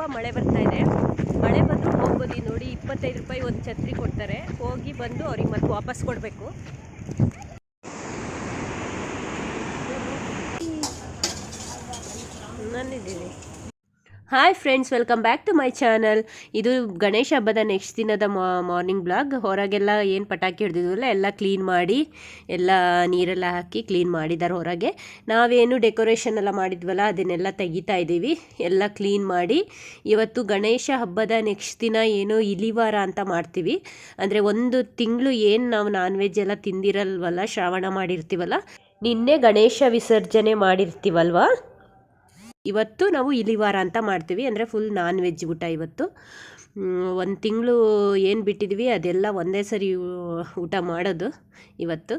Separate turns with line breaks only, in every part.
ತುಂಬ ಮಳೆ ಬರ್ತಾ ಇದೆ. ಮಳೆ ಬಂದು ಹೋಗ್ಬೋದು. ನೋಡಿ ಇಪ್ಪತ್ತೈದು ರೂಪಾಯಿ ಒಂದು ಛತ್ರಿ ಕೊಡ್ತಾರೆ. ಹೋಗಿ ಬಂದು ಅವ್ರಿಗೆ ಮತ್ತೆ ವಾಪಸ್ ಕೊಡಬೇಕು. ನಾನಿದ್ದೀನಿ hi friends welcome back to my channel ಇದು ಗಣೇಶ ಹಬ್ಬದ ನೆಕ್ಸ್ಟ್ ದಿನದ ಮಾರ್ನಿಂಗ್ ಬ್ಲಾಗ್ ಹೊರಗೆಲ್ಲ ಏನು ಪಟಾಕಿ ಹಿಡ್ದಿದ್ವಲ್ಲ, ಎಲ್ಲ ಕ್ಲೀನ್ ಮಾಡಿ, ಎಲ್ಲ ನೀರೆಲ್ಲ ಹಾಕಿ ಕ್ಲೀನ್ ಮಾಡಿದ್ದಾರೆ ಹೊರಗೆ. ನಾವೇನು ಡೆಕೋರೇಷನ್ ಎಲ್ಲ ಮಾಡಿದ್ವಲ್ಲ, ಅದನ್ನೆಲ್ಲ ತೆಗಿತಾ ಇದ್ದೀವಿ. ಎಲ್ಲ ಕ್ಲೀನ್ ಮಾಡಿ, ಇವತ್ತು ಗಣೇಶ ಹಬ್ಬದ ನೆಕ್ಸ್ಟ್ ದಿನ ಏನು ಇಲಿವಾರ ಅಂತ ಮಾಡ್ತೀವಿ. ಅಂದರೆ ಒಂದು ತಿಂಗಳು ಏನು ನಾವು ನಾನ್ ವೆಜ್ ಎಲ್ಲ ತಿಂದಿರಲ್ವಲ್ಲ, ಶ್ರಾವಣ ಮಾಡಿರ್ತೀವಲ್ಲ, ನಿನ್ನೆ ಗಣೇಶ ವಿಸರ್ಜನೆ ಮಾಡಿರ್ತೀವಲ್ವಾ? ಇವತ್ತು ನಾವು ಇಲಿವಾರ ಅಂತ ಮಾಡ್ತೀವಿ. ಅಂದರೆ ಫುಲ್ ನಾನ್ ವೆಜ್ ಊಟ ಇವತ್ತು. ಒಂದು ತಿಂಗಳು ಏನು ಬಿಟ್ಟಿದ್ವಿ, ಅದೆಲ್ಲ ಒಂದೇ ಸರಿ ಊಟ ಮಾಡೋದು ಇವತ್ತು.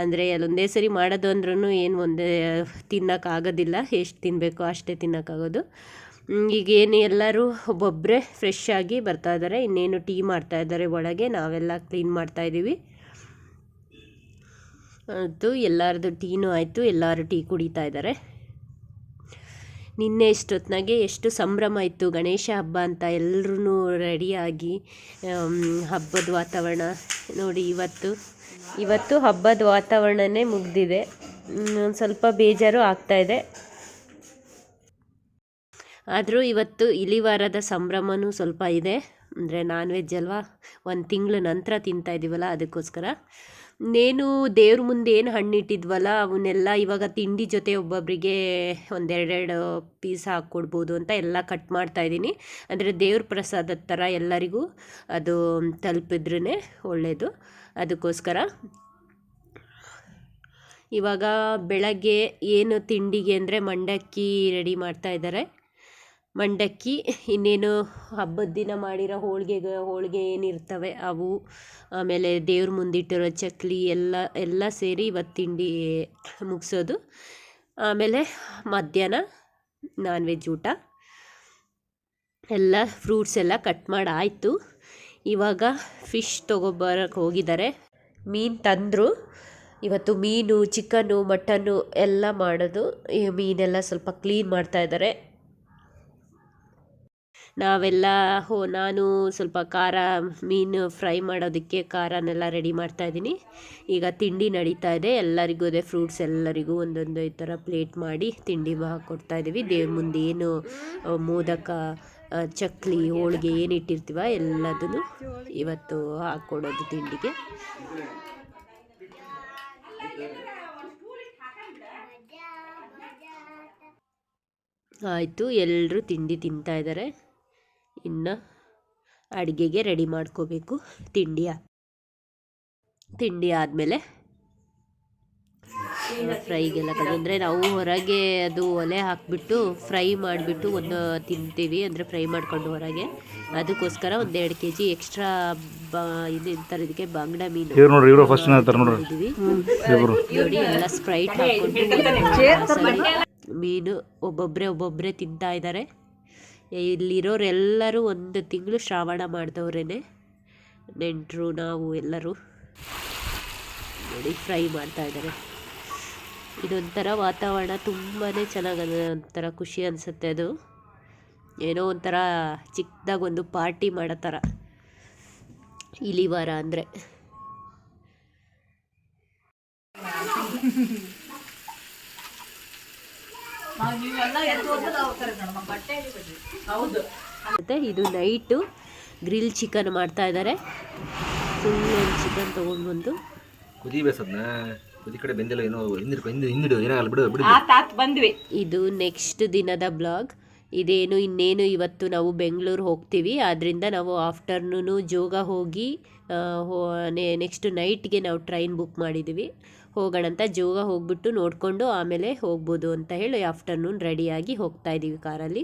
ಅಂದರೆ ಅದೊಂದೇ ಸರಿ ಮಾಡೋದು ಅಂದ್ರೂ ಏನು ಒಂದೇ ತಿನ್ನೋಕ್ಕಾಗೋದಿಲ್ಲ ಎಷ್ಟು ತಿನ್ನಬೇಕು ಅಷ್ಟೇ ತಿನ್ನೋಕ್ಕಾಗೋದು ಈಗ ಏನು ಎಲ್ಲರೂ ಒಬ್ಬೊಬ್ಬರೇ ಫ್ರೆಶ್ ಆಗಿ ಬರ್ತಾ ಇದ್ದಾರೆ ಇನ್ನೇನು ಟೀ ಮಾಡ್ತಾ ಇದ್ದಾರೆ ಒಳಗೆ. ನಾವೆಲ್ಲ ಕ್ಲೀನ್ ಮಾಡ್ತಾ ಇದ್ದೀವಿ ಅದು ಎಲ್ಲರದು ಟೀನೂ ಆಯಿತು. ಎಲ್ಲರೂ ಟೀ ಕುಡಿತಾ ಇದ್ದಾರೆ ನಿನ್ನೆ ಇಷ್ಟೊತ್ತಿನಾಗೆ ಎಷ್ಟು ಸಂಭ್ರಮ ಇತ್ತು ಗಣೇಶ ಹಬ್ಬ ಅಂತ ಎಲ್ಲರೂ ರೆಡಿಯಾಗಿ ಹಬ್ಬದ ವಾತಾವರಣ ನೋಡಿ ಇವತ್ತು. ಇವತ್ತು ಹಬ್ಬದ ವಾತಾವರಣನೇ ಮುಗ್ದಿದೆ. ಒಂದು ಸ್ವಲ್ಪ ಬೇಜಾರು ಆಗ್ತಾಯಿದೆ ಆದರೂ ಇವತ್ತು ಇಲಿವಾರದ ಸಂಭ್ರಮನೂ ಸ್ವಲ್ಪ ಇದೆ. ಅಂದರೆ ನಾನ್ ವೆಜ್ ಅಲ್ವಾ? ಒಂದು ತಿಂಗಳ ನಂತರ ತಿಂತಾ ಇದ್ದೀವಲ್ಲ ಅದಕ್ಕೋಸ್ಕರ. ಇನ್ನೇನು ದೇವ್ರ ಮುಂದೆ ಏನು ಹಣ್ಣಿಟ್ಟಿದ್ವಲ್ಲ, ಅವನ್ನೆಲ್ಲ ಇವಾಗ ತಿಂಡಿ ಜೊತೆ ಒಬ್ಬೊಬ್ಬರಿಗೆ ಒಂದೆರಡೆರಡು ಪೀಸ್ ಹಾಕ್ಕೊಡ್ಬೋದು ಅಂತ ಎಲ್ಲ ಕಟ್ ಮಾಡ್ತಾ ಇದ್ದೀನಿ. ಅಂದರೆ ದೇವ್ರ ಪ್ರಸಾದದ ಥರ ಎಲ್ಲರಿಗೂ ಅದು ತಲುಪಿದ್ರೇ ಒಳ್ಳೆಯದು ಅದಕ್ಕೋಸ್ಕರ ಇವಾಗ ಬೆಳಗ್ಗೆ ಏನು ತಿಂಡಿಗೆ ಅಂದರೆ ಮಂಡಕ್ಕಿ ರೆಡಿ ಮಾಡ್ತಾ ಇದ್ದಾರೆ ಮಂಡಕ್ಕಿ, ಇನ್ನೇನು ಹಬ್ಬದ ದಿನ ಮಾಡಿರೋ ಹೋಳಿಗೆ ಹೋಳಿಗೆ ಏನಿರ್ತವೆ ಅವು, ಆಮೇಲೆ ದೇವ್ರ ಮುಂದಿಟ್ಟಿರೋ ಚಕ್ಲಿ ಎಲ್ಲ ಎಲ್ಲ ಸೇರಿ ಇವತ್ತು ತಿಂಡಿ ಮುಗಿಸೋದು. ಆಮೇಲೆ ಮಧ್ಯಾಹ್ನ ನಾನ್ ವೆಜ್ ಊಟ. ಎಲ್ಲ ಫ್ರೂಟ್ಸ್ ಎಲ್ಲ ಕಟ್ ಮಾಡಿ ಆಯಿತು. ಇವಾಗ ಫಿಶ್ ತೊಗೊಬರಕ್ಕೆ ಹೋಗಿದ್ದಾರೆ ಮೀನು ತಂದರು. ಇವತ್ತು ಮೀನು, ಚಿಕನ್ನು, ಮಟನ್ನು ಎಲ್ಲ ಮಾಡೋದು. ಮೀನೆಲ್ಲ ಸ್ವಲ್ಪ ಕ್ಲೀನ್ ಮಾಡ್ತಾ ಇದ್ದಾರೆ ನಾವೆಲ್ಲ ಹೋ, ನಾನು ಸ್ವಲ್ಪ ಖಾರ ಮೀನು ಫ್ರೈ ಮಾಡೋದಕ್ಕೆ ಖಾರನೆಲ್ಲ ರೆಡಿ ಮಾಡ್ತಾ ಇದ್ದೀನಿ. ಈಗ ತಿಂಡಿ ನಡೀತಾ ಇದೆ. ಎಲ್ಲರಿಗೂ ಅದೇ ಫ್ರೂಟ್ಸ್ ಎಲ್ಲರಿಗೂ ಒಂದೊಂದು ಈ ಥರ ಪ್ಲೇಟ್ ಮಾಡಿ ತಿಂಡಿ ಇದ್ದೀವಿ. ದೇವ್ರ ಮುಂದೆ ಏನು ಮೋದಕ ಚಕ್ಲಿ, ಹೋಳಿಗೆ ಏನು ಇಟ್ಟಿರ್ತೀವ ಎಲ್ಲದನ್ನು ಇವತ್ತು ಹಾಕ್ಕೊಡೋದು ತಿಂಡಿಗೆ. ಆಯಿತು ಎಲ್ಲರೂ ತಿಂಡಿ ತಿಂತಾ ಇದ್ದಾರೆ. ಇನ್ನು ಅಡುಗೆಗೆ ರೆಡಿ ಮಾಡ್ಕೋಬೇಕು. ತಿಂಡಿ ತಿಂಡಿ ಆದಮೇಲೆ ಫ್ರೈಗೆಲ್ಲ ಅಂದರೆ ನಾವು ಹೊರಗೆ ಅದು ಒಲೆ ಹಾಕಿಬಿಟ್ಟು ಫ್ರೈ ಮಾಡಿಬಿಟ್ಟು ಒಂದು ತಿಂತೀವಿ. ಅಂದರೆ ಫ್ರೈ ಮಾಡ್ಕೊಂಡು ಹೊರಗೆ. ಅದಕ್ಕೋಸ್ಕರ ಒಂದು ಎರಡು ಕೆ ಜಿ ಎಕ್ಸ್ಟ್ರಾ ಬಾ ಇದು ತರೋದಕ್ಕೆ ಬಾಂಗ್ಡಾ ಮೀನು. ನೋಡಿ ಎಲ್ಲ ಸ್ಪ್ರೈಟ್ ಹಾಕೊಂಡು ಮೀನು ಒಬ್ಬೊಬ್ಬರೇ ಒಬ್ಬೊಬ್ಬರೇ ತಿಂತಾ ಇದ್ದಾರೆ ಇಲ್ಲಿರೋರೆಲ್ಲರೂ ಒಂದು ತಿಂಗಳು ಶ್ರಾವಣ ಮಾಡಿದವ್ರೇ ನೆಂಟರು, ನಾವು, ಎಲ್ಲರೂ. ನೋಡಿ, ಫ್ರೈ ಮಾಡ್ತಾ ಇದ್ದಾರೆ. ಇದೊಂಥರ ವಾತಾವರಣ ತುಂಬಾ ಚೆನ್ನಾಗದ, ಒಂಥರ ಖುಷಿ ಅನಿಸುತ್ತೆ ಅದು. ಏನೋ ಒಂಥರ ಚಿಕ್ಕದಾಗಿ ಒಂದು ಪಾರ್ಟಿ ಮಾಡೋ ಥರ. ಇಲಿವಾರ ಅಂದರೆ. ಮತ್ತು ಇದು ನೈಟು ಗ್ರಿಲ್ ಚಿಕನ್ ಮಾಡ್ತಾ ಇದ್ದಾರೆ ಫುಲ್ ಒಂದು ಚಿಕನ್ ತೊಗೊಂಡು ಬಂದು.
ಕುದಿ ಬೇಸದ್ನ? ಕುದಿ ಕಡೆ ಬೆಂದಿಲ್ಲ ಏನೋ ಹಿಂದೆ ಹಿಂದಿಡು ಏನಾಗಲ್ಲ ಬಿಡು ಬಿಡು.
ಇದು ನೆಕ್ಸ್ಟ್ ದಿನದ ಬ್ಲಾಗ್ ಇದೇನು ಇನ್ನೇನು ಇವತ್ತು ನಾವು ಬೆಂಗಳೂರು ಹೋಗ್ತೀವಿ. ಆದ್ದರಿಂದ ನಾವು ಆಫ್ಟರ್ನೂನು ಜೋಗ ಹೋಗಿ ನೆಕ್ಸ್ಟ್ ನೈಟ್ಗೆ ನಾವು ಟ್ರೈನ್ ಬುಕ್ ಮಾಡಿದ್ದೀವಿ ಹೋಗೋಣ ಅಂತ ಜೋಗ ಹೋಗ್ಬಿಟ್ಟು ನೋಡಿಕೊಂಡು ಆಮೇಲೆ ಹೋಗ್ಬೋದು ಅಂತ ಹೇಳಿ ಆಫ್ಟರ್ನೂನ್ ರೆಡಿಯಾಗಿ ಹೋಗ್ತಾ ಇದ್ದೀವಿ ಕಾರಲ್ಲಿ.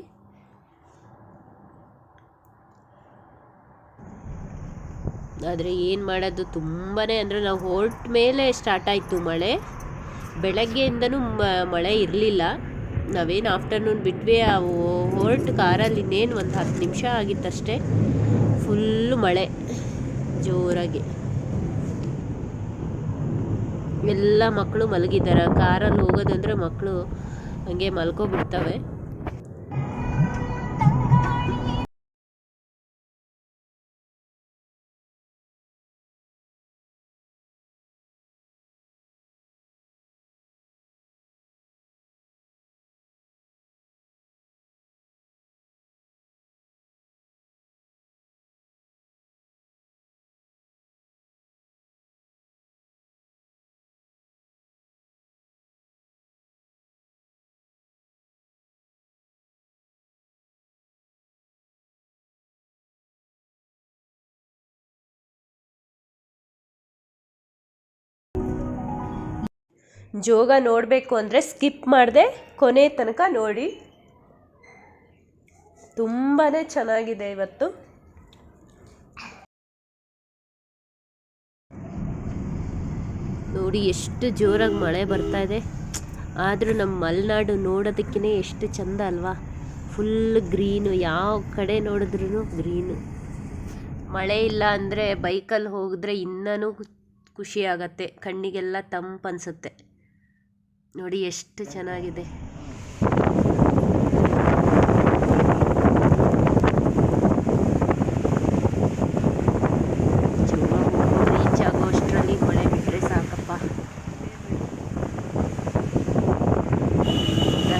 ಆದರೆ ಏನು ಮಾಡೋದು? ತುಂಬಾ ಅಂದರೆ ನಾವು ಹೊರಟ ಮೇಲೆ ಸ್ಟಾರ್ಟ್ ಆಯಿತು ಮಳೆ. ಬೆಳಗ್ಗೆಯಿಂದನೂ ಮಳೆ ಇರಲಿಲ್ಲ. ನಾವೇನು ಆಫ್ಟರ್ನೂನ್ ಬಿಟ್ವಿ, ಆ ಹೊರಟು ಕಾರಲ್ಲಿ ಇನ್ನೇನು ಒಂದು ಹತ್ತು ನಿಮಿಷ ಆಗಿತ್ತಷ್ಟೇ. ಫುಲ್ಲು ಮಳೆ, ಜೋರಾಗಿ. ಎಲ್ಲ ಮಕ್ಕಳು ಮಲಗಿದ್ದಾರೆ. ಕಾರಲ್ಲಿ ಹೋಗೋದಂದ್ರೆ ಮಕ್ಕಳು ಹಂಗೆ ಮಲ್ಕೊಬಿಡ್ತವೆ. ಜೋಗ ನೋಡಬೇಕು ಅಂದರೆ ಸ್ಕಿಪ್ ಮಾಡದೆ ಕೊನೆ ತನಕ ನೋಡಿ. ತುಂಬಾ ಚೆನ್ನಾಗಿದೆ ಇವತ್ತು. ನೋಡಿ ಎಷ್ಟು ಜೋರಾಗಿ ಮಳೆ ಬರ್ತಾ ಇದೆ. ಆದರೂ ನಮ್ಮ ಮಲೆನಾಡು ನೋಡೋದಕ್ಕೇ ಎಷ್ಟು ಚಂದ ಅಲ್ವಾ? ಫುಲ್ ಗ್ರೀನು ಯಾವ ಕಡೆ ನೋಡಿದ್ರೂ ಗ್ರೀನು ಮಳೆ ಇಲ್ಲ ಅಂದರೆ ಬೈಕಲ್ಲಿ ಹೋಗಿದ್ರೆ ಇನ್ನೂ ಖುಷಿ ಆಗತ್ತೆ. ಕಣ್ಣಿಗೆಲ್ಲ ತಂಪು ಅನಿಸುತ್ತೆ. ನೋಡಿ ಎಷ್ಟು ಚೆನ್ನಾಗಿದೆ. ರೀಚ್ ಆಗೋ ಅಷ್ಟರಲ್ಲಿ ಮಳೆ ಬಿಟ್ಟರೆ ಸಾಕಪ್ಪ.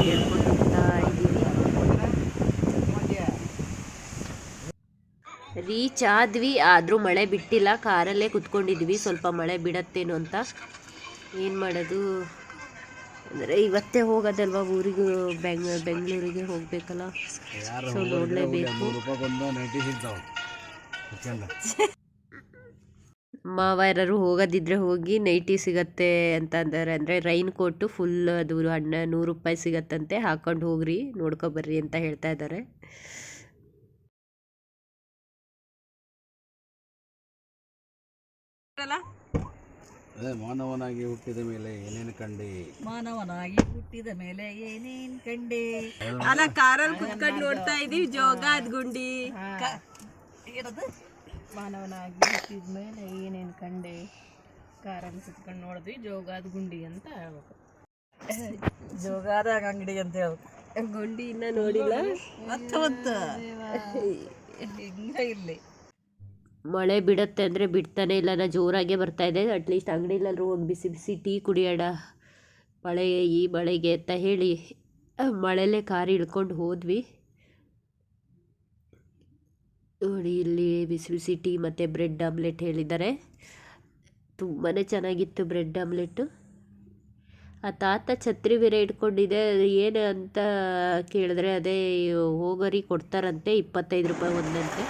ಹೇಳ್ಕೊಂಡು ಇದ್ದೀವಿ. ರೀಚ್ ಆದ್ವಿ, ಆದರೂ ಮಳೆ ಬಿಟ್ಟಿಲ್ಲ. ಕಾರಲ್ಲೇ ಕುತ್ಕೊಂಡಿದ್ವಿ. ಸ್ವಲ್ಪ ಮಳೆ ಬಿಡತ್ತೇನೋ ಅಂತ. ಏನು ಮಾಡೋದು? ಅಂದರೆ ಇವತ್ತೇ ಹೋಗೋದಲ್ವ ಊರಿಗೆ? ಬೆಂಗ್ ಬೆಂಗಳೂರಿಗೆ ಹೋಗಬೇಕಲ್ಲ? ಸೊ ನೋಡಲೇಬೇಕು. ಮಾವ ಯಾರು ಹೋಗೋದಿದ್ರೆ ಹೋಗಿ ನೈಟಿ ಸಿಗತ್ತೆ ಅಂತ ಅಂದರೆ ಅಂದರೆ ರೈನ್ ಕೋಟು ಫುಲ್ ಅದು ಹಣ್ಣ ನೂರು ರೂಪಾಯಿ ಸಿಗತ್ತಂತೆ ಹಾಕೊಂಡು ಹೋಗ್ರಿ ನೋಡ್ಕೊಬರ್ರಿ ಅಂತ ಹೇಳ್ತಾ ಇದ್ದಾರೆ.
ಅದೇ ಮಾನವನಾಗಿ ಹುಟ್ಟಿದ ಮೇಲೆ ಏನೇನು ಕಂಡೆ
ಮಾನವನಾಗಿ ಹುಟ್ಟಿದ ಮೇಲೆ ಏನೇನ್ ಕಂಡೆ
ಅಲ್ಲ ಕಾರಲ್ಲಿ ಕುತ್ಕೊಂಡು ನೋಡ್ತಾ ಇದೀವಿ ಜೋಗಾದ್ ಗುಂಡಿ
ಮಾನವನಾಗಿ ಹುಟ್ಟಿದ ಮೇಲೆ ಏನೇನ್ ಕಂಡೆ ಕಾರಲ್ಲಿ ಕುತ್ಕೊಂಡು ನೋಡಿದ್ವಿ ಜೋಗಾದ ಗುಂಡಿ ಅಂತ ಹೇಳ್ಬೇಕು ಜೋಗಾದ ಅಂಗಡಿ ಅಂತ ಹೇಳ್ಬೇಕು
ಗುಂಡಿ ಇನ್ನ ನೋಡಿಲ್ಲ
ಮತ್ತೆ ಮತ್ತೆ ಹಿಂಗ ಇಲ್ಲಿ
ಮಳೆ ಬಿಡುತ್ತೆ ಅಂದರೆ ಬಿಡ್ತಾನೆ ಇಲ್ಲ, ನಾ ಜೋರಾಗೆ ಇದೆ. ಅಟ್ಲೀಸ್ಟ್ ಅಂಗಡಿಲಾದ್ರು ಹೋಗಿ ಬಿಸಿ ಬಿಸಿ ಟೀ ಕುಡಿಯೋಣ, ಮಳೆ ಈ ಮಳೆಗೆ ಅಂತ ಹೇಳಿ, ಮಳೆಲೇ ಕಾರ್ ಇಳ್ಕೊಂಡು ಹೋದ್ವಿ. ನೋಡಿ, ಇಲ್ಲಿ ಬಿಸಿ ಬಿಸಿ ಟೀ ಮತ್ತು ಬ್ರೆಡ್ ಆಮ್ಲೆಟ್ ಹೇಳಿದ್ದಾರೆ. ತುಂಬಾ ಚೆನ್ನಾಗಿತ್ತು ಬ್ರೆಡ್ ಆಮ್ಲೆಟ್ಟು ಆ ತಾತ ಛತ್ರಿ ಬೇರೆ ಇಟ್ಕೊಂಡಿದೆ ಏನು ಅಂತ ಕೇಳಿದ್ರೆ ಅದೇ ಹೋಗೋರಿ ಕೊಡ್ತಾರಂತೆ, ಇಪ್ಪತ್ತೈದು ರೂಪಾಯಿ ಒಂದಂತೆ.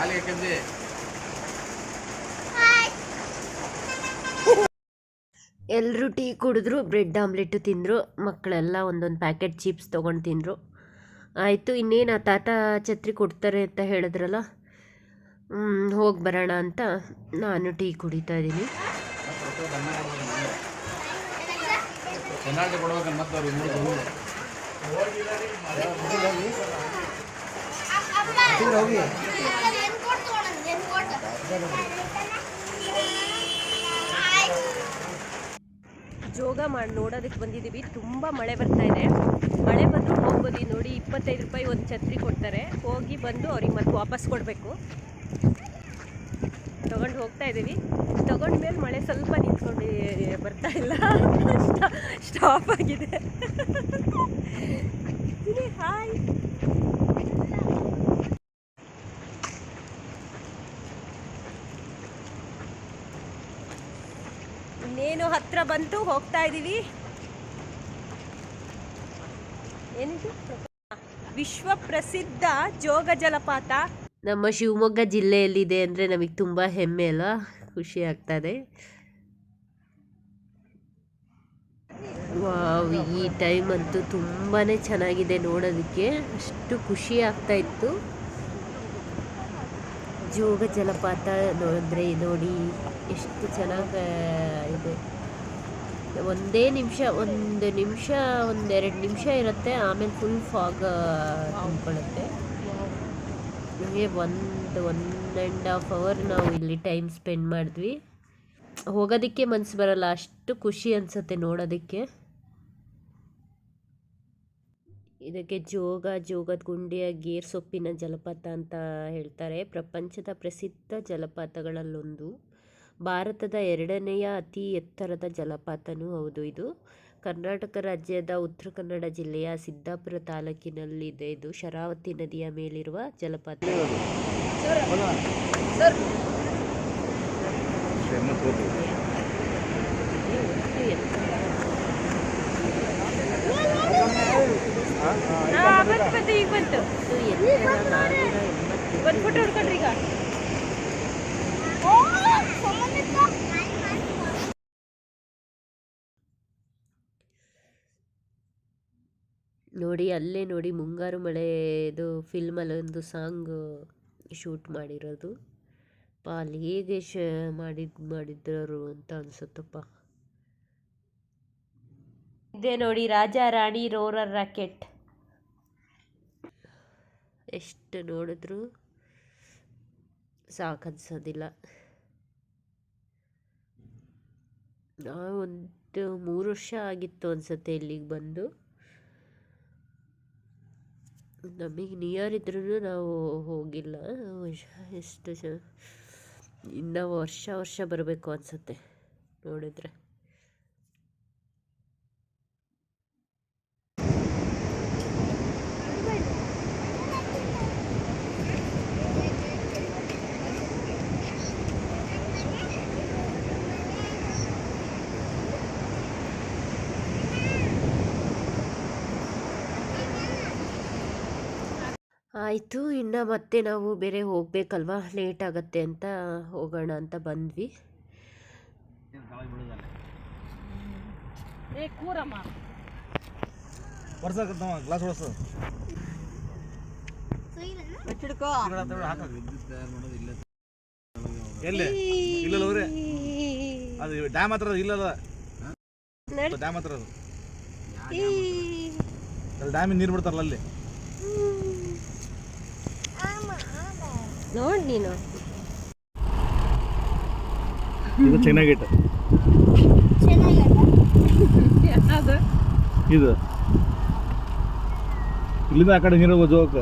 ಖಾಲಿ
ಎಲ್ಲರೂ ಟೀ ಕುಡಿದ್ರು ಬ್ರೆಡ್ ಆಮ್ಲೆಟ್ ತಿಂದರು ಮಕ್ಕಳೆಲ್ಲ ಒಂದೊಂದು ಪ್ಯಾಕೆಟ್ ಚಿಪ್ಸ್ ತೊಗೊಂಡು ತಿಂದರು. ಆಯಿತು ಇನ್ನೇನು ಆ ತಾತ ಛತ್ರಿ ಕೊಡ್ತಾರೆ ಅಂತ ಹೇಳಿದ್ರಲ್ಲ? ಹೋಗಿ ಬರೋಣ ಅಂತ ನಾನು ಟೀ ಕುಡಿತಾ ಇದ್ದೀನಿ.
ಪೆನಾಲ್ಟಿ ಕೊಡ್ಬೇಕಂತ ಮತ್ತೆ ಅವ್ರಿಗೆ ಮೂರು
ಜೋಗ ಮಾಡಿ ನೋಡೋದಕ್ಕೆ ಬಂದಿದ್ದೀವಿ. ತುಂಬ ಮಳೆ ಬರ್ತಾ ಇದೆ. ಮಳೆ ಬಂದು ಹೋಗ್ಬೋದು. ನೋಡಿ ಇಪ್ಪತ್ತೈದು ರೂಪಾಯಿ ಒಂದು ಛತ್ರಿ ಕೊಡ್ತಾರೆ. ಹೋಗಿ ಬಂದು ಅವ್ರಿಗೆ ಮತ್ತೆ ವಾಪಸ್ ಕೊಡಬೇಕು. ತೊಗೊಂಡು ಹೋಗ್ತಾ ಇದ್ದೀವಿ. ತೊಗೊಂಡ್ಮೇಲೆ ಮಳೆ ಸ್ವಲ್ಪ ನಿಂತ್ಕೊಂಡು ಬರ್ತಾ ಇಲ್ಲ. ಸ್ಟಾಪ್ ಆಗಿದೆ. ಹಾಯ್. ಹತ್ರ ಬಂತು, ಹೋಗ್ತಾ ಇದ್ದೀವಿ ಏನಿದು? ವಿಶ್ವ ಪ್ರಸಿದ್ಧ ಜೋಗ ಜಲಪಾತ. ನಮ್ಮ ಶಿವಮೊಗ್ಗ ಜಿಲ್ಲೆಯಲ್ಲಿದೆ ಅಂದರೆ ನಮಗೆ ತುಂಬ ಹೆಮ್ಮೆ ಅಲ್ಲ ಖುಷಿ ಆಗ್ತದೆ. ವಾವ್, ಈ ಟೈಮ್ ಅಂತೂ ತುಂಬಾ ಚೆನ್ನಾಗಿದೆ ನೋಡೋದಕ್ಕೆ. ಅಷ್ಟು ಖುಷಿ ಆಗ್ತಾ ಇತ್ತು. ಜೋಗ ಜಲಪಾತ ನೋಡಿದ್ರೆ ನೋಡಿ, ಎಷ್ಟು ಚೆನ್ನಾಗಿ ಇದೆ. ಒಂದೇ ನಿಮಿಷ, ಒಂದು ನಿಮಿಷ, ಒಂದೆರಡು ನಿಮಿಷ ಇರುತ್ತೆ. ಆಮೇಲೆ ಫುಲ್ ಫಾಗ್ ತುಂಬ್ಕೊಳ್ಳುತ್ತೆ. ನಮಗೆ ಒಂದು ಒನ್ ಆ್ಯಂಡ್ ಹಾಫ್ ಅವರ್ ನಾವು ಇಲ್ಲಿ ಟೈಮ್ ಸ್ಪೆಂಡ್ ಮಾಡಿದ್ವಿ. ಹೋಗೋದಕ್ಕೆ ಮನಸ್ಸು ಬರಲ್ಲ. ಅಷ್ಟು ಖುಷಿ ಅನಿಸುತ್ತೆ ನೋಡೋದಕ್ಕೆ. ಇದಕ್ಕೆ ಜೋಗ, ಜೋಗದ ಗುಂಡಿಯ ಗೇರ್ ಸೊಪ್ಪಿನ ಜಲಪಾತ ಅಂತ ಹೇಳ್ತಾರೆ. ಪ್ರಪಂಚದ ಪ್ರಸಿದ್ಧ ಜಲಪಾತಗಳಲ್ಲೊಂದು. ಭಾರತದ ಎರಡನೆಯ ಅತಿ ಎತ್ತರದ ಜಲಪಾತನೂ ಹೌದು ಇದು. ಕರ್ನಾಟಕ ರಾಜ್ಯದ ಉತ್ತರ ಕನ್ನಡ ಜಿಲ್ಲೆಯ ಸಿದ್ದಾಪುರ ತಾಲೂಕಿನಲ್ಲಿದೆ. ಇದು ಶರಾವತಿ ನದಿಯ ಮೇಲಿರುವ ಜಲಪಾತ. ನಾನ್ನೂರ ಎಂಬತ್ತು ನೋಡಿ ಅಲ್ಲೇ ನೋಡಿ ಮುಂಗಾರು ಮಳೆದು ಫಿಲ್ಮಲ್ಲಿ ಒಂದು ಸಾಂಗ್ ಶೂಟ್ ಮಾಡಿರೋದು. ಪಾ ಅಲ್ಲಿ ಹೇಗೆ ಶ ಮಾಡಿದ್ ಮಾಡಿದ್ರು ಅಂತ ಅನ್ಸುತ್ತಪ್ಪ. ಇದೇ ನೋಡಿ ರಾಜ ರಾಣಿ ರೋರರ್ ರಾಕೆಟ್. ಎಷ್ಟು ನೋಡಿದ್ರು? ಸಾಕನ್ಸೋದಿಲ್ಲ ನಾವು ಒಂದು ಮೂರು ವರ್ಷ ಆಗಿತ್ತು ಅನ್ಸುತ್ತೆ ಇಲ್ಲಿಗೆ ಬಂದು. ನಮಗೆ ನಿಯರ್ ಇದ್ರೂ ನಾವು ಹೋಗಿಲ್ಲ. ಎಷ್ಟು ಇನ್ನು ವರ್ಷ ವರ್ಷ ಬರಬೇಕು ಅನಿಸುತ್ತೆ ನೋಡಿದರೆ. ಆಯಿತು ಇನ್ನು ಮತ್ತೆ ನಾವು ಬೇರೆ ಹೋಗಬೇಕಲ್ವಾ? ಲೇಟ್ ಆಗುತ್ತೆ ಅಂತ ಹೋಗೋಣ ಅಂತ ಬಂದ್ವಿ.
ಅದು ಡ್ಯಾಮ್ ಹತ್ರ ಇಲ್ಲಲ್ಲ. ಡ್ಯಾಮ್ ಹತ್ರ ಅದು. ಅಲ್ಲಿ ಡ್ಯಾಮಿನ ನೀರು ಬಿಡ್ತಾರಲ್ಲ ಅಲ್ಲಿ.
ನೋಡಿ ನೀನು.
ಇದು ಚೆನ್ನಾಗಿಟ್ಟು ಇದು. ಇಲ್ಲಿಂದ ಆ ಕಡೆ ನೀರು
ಜೋಕ.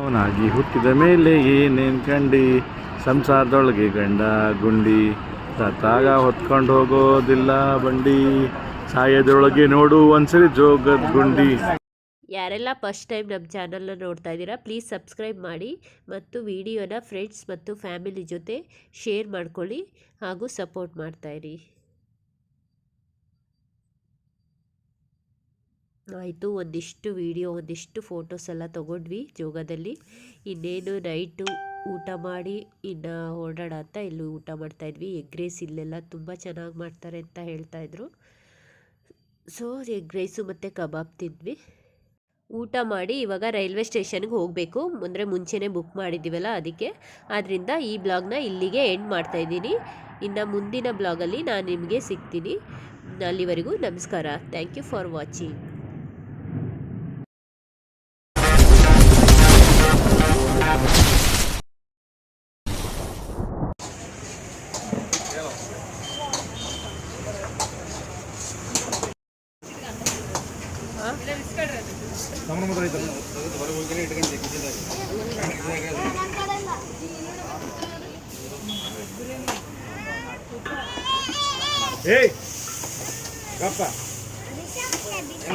ಅವನಾಗಿ ಹುಟ್ಟಿದ ಮೇಲೆ ಏನೇನ್ ಕಂಡಿ? ಸಂಸಾರದೊಳಗೆ ಗಂಡ ಗುಂಡಿ ಸತ್ತಾಗ ಹೊತ್ಕೊಂಡು ಹೋಗೋದಿಲ್ಲ ಬಂಡಿ. ಸಾಯದೊಳಗೆ ನೋಡು ಒಂದ್ಸರಿ ಜೋಗದ ಗುಂಡಿ.
ಯಾರೆಲ್ಲ ಫಸ್ಟ್ ಟೈಮ್ ನಮ್ಮ ಚಾನಲ್ನ ನೋಡ್ತಾ ಇದ್ದೀರಾ ಪ್ಲೀಸ್ ಸಬ್ಸ್ಕ್ರೈಬ್ ಮಾಡಿ ಮತ್ತು ವಿಡಿಯೋನ ಫ್ರೆಂಡ್ಸ್ ಮತ್ತು ಫ್ಯಾಮಿಲಿ ಜೊತೆ ಶೇರ್ ಮಾಡ್ಕೊಳ್ಳಿ ಹಾಗೂ ಸಪೋರ್ಟ್ ಮಾಡ್ತಾಯಿರಿ ಆಯಿತು, ಒಂದಿಷ್ಟು ವಿಡಿಯೋ, ಒಂದಿಷ್ಟು ಫೋಟೋಸ್ ಎಲ್ಲ ತೊಗೊಂಡ್ವಿ ಜೋಗದಲ್ಲಿ. ಇನ್ನೇನು ನೈಟು ಊಟ ಮಾಡಿ, ಇನ್ನು ಹೊರಡೋಣ ಅಂತ ಇಲ್ಲಿ ಊಟ ಮಾಡ್ತಾಯಿದ್ವಿ ಎಗ್ ರೈಸ್ ಇಲ್ಲೆಲ್ಲ ತುಂಬ ಚೆನ್ನಾಗಿ ಮಾಡ್ತಾರೆ ಅಂತ ಹೇಳ್ತಾಯಿದ್ರು ಸೊ ಎಗ್ ರೈಸು ಮತ್ತು ಕಬಾಬ್ ತಿಂದ್ವಿ. ಊಟ ಮಾಡಿ ಇವಾಗ ರೈಲ್ವೆ ಸ್ಟೇಷನ್ಗೆ ಹೋಗಬೇಕು. ಅಂದರೆ ಮುಂಚೆನೇ ಬುಕ್ ಮಾಡಿದ್ದೀವಲ್ಲ ಅದಕ್ಕೆ. ಆದ್ದರಿಂದ ಈ ಬ್ಲಾಗ್ನ ಇಲ್ಲಿಗೆ ಎಂಡ್ ಮಾಡ್ತಾ ಇದ್ದೀನಿ. ಇನ್ನು ಮುಂದಿನ ಬ್ಲಾಗಲ್ಲಿ ನಾನು ನಿಮಗೆ ಸಿಗ್ತೀನಿ. ಅಲ್ಲಿವರೆಗೂ ನಮಸ್ಕಾರ. ಥ್ಯಾಂಕ್ ಯು ಫಾರ್ ವಾಚಿಂಗ್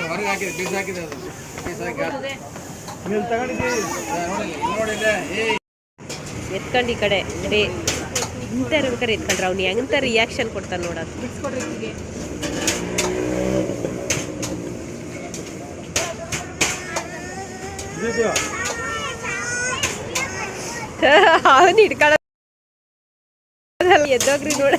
ಹೊರಗೆ ಹಾಕಿದೆ ಬೀಸ್ ಹಾಕಿದೆ ಅದು. ಬೀಸ್ ಹಾಕಿ
ನೀವು ತಗೊಂಡಿದ್ದೀವಿ
ನೋಡಿಲ್ಲ
ಎತ್ಕೊಂಡು ಈ ಕಡೆ. ರೇ ಇಂಥ ಇರ್ಬೇಕಾರೆ ಎತ್ಕೊಂಡ್ರೆ ಅವ್ನು ಹೆಂಗಂತ ರಿಯಾಕ್ಷನ್ ಕೊಡ್ತಾನೆ ನೋಡೋದು
ಇದು
ಅವನು ಹಿಡ್ಕೊಳ್ಳೋದು ಎದ್ದೋಗ್ರಿ ನೋಡ.